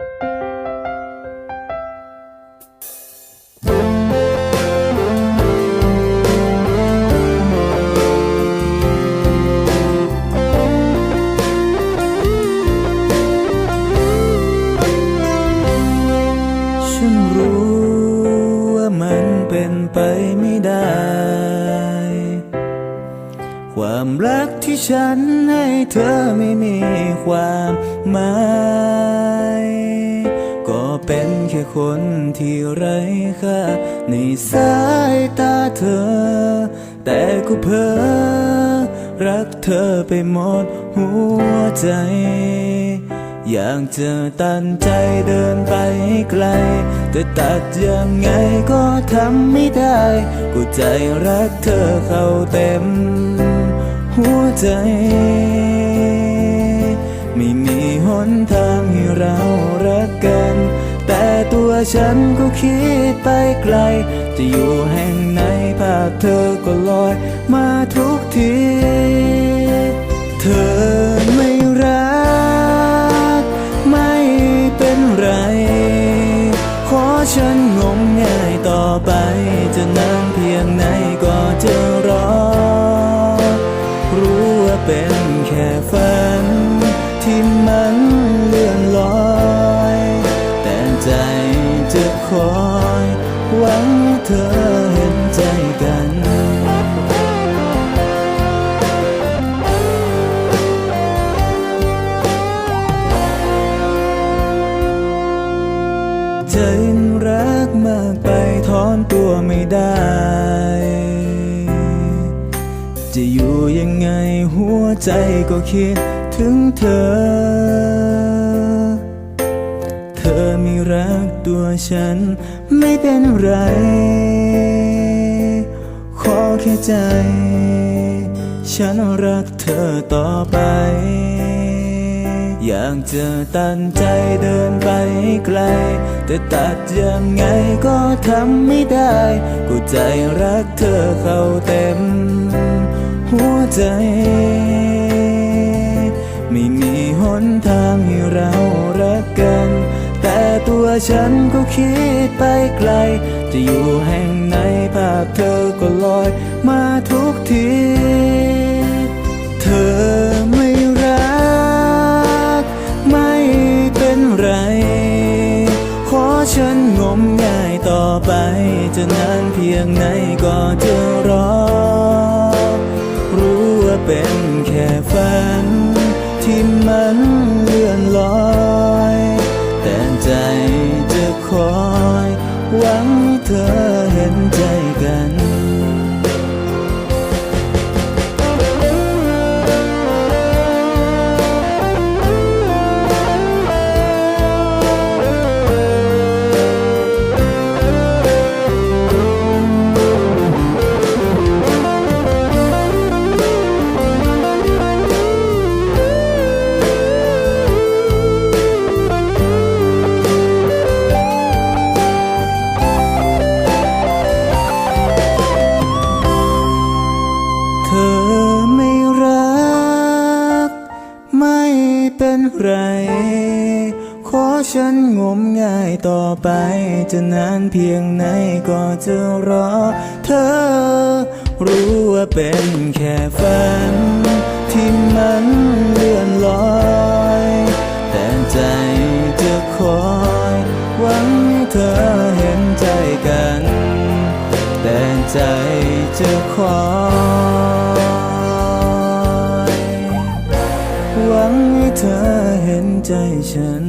ฉันรู้ว่ามันเป็นไปไม่ได้ ความรักที่ฉันให้เธอไม่มีความหมาย คนที่ไร้ค่าในสายตาเธอ แต่กูเพ้อรักเธอไปหมดหัวใจ อยากจะตันใจเดินไปให้ไกล แต่ตัดยังไงก็ทำไม่ได้ กูใจรักเธอเข้าเต็ม หัวใจไม่มีหนทางให้เรารักกัน ฉันก็คิดไปไกล จะอยู่แห่งไหนภาพเธอก็ลอยมาทุกที ธอเห็นใจกันใจรักมากไปถอนตัวไม่ได้ จะอยู่ยังไงหัวใจก็คิดถึงเธอ อไม่รักตัวฉัน ไม่เป็นไร ขอแค่ใจ ฉันรักเธอต่อไป อยากจะตันใจเดินไปไกล แต่ตัดยังไงก็ทำไม่ได้ กูใจรักเธอเข้าเต็ม หัวใจ ไม่มีหนทางให้เรา แต่ตัวฉันก็คิดไปไกล จะอยู่แห่งไหนภาพเธอก็ลอยมาทุกที เธอไม่รัก ไม่เป็นไร ขอฉันงมง่ายต่อไป จะนานเพียงไหนก็จะรอ รู้ว่าเป็นแค่ฝันที่มันเลื่อนลอย เธอเห็นใจกัน ไร ขอฉันงมง่ายต่อไป จะนานเพียงไหนก็จะรอเธอ รู้ว่าเป็นแค่ฝัน ที่มันเลื่อนลอย แต่ใจจะคอยหวังให้เธอเห็นใจกัน แต่ใจจะคอย เธอเห็นใจฉัน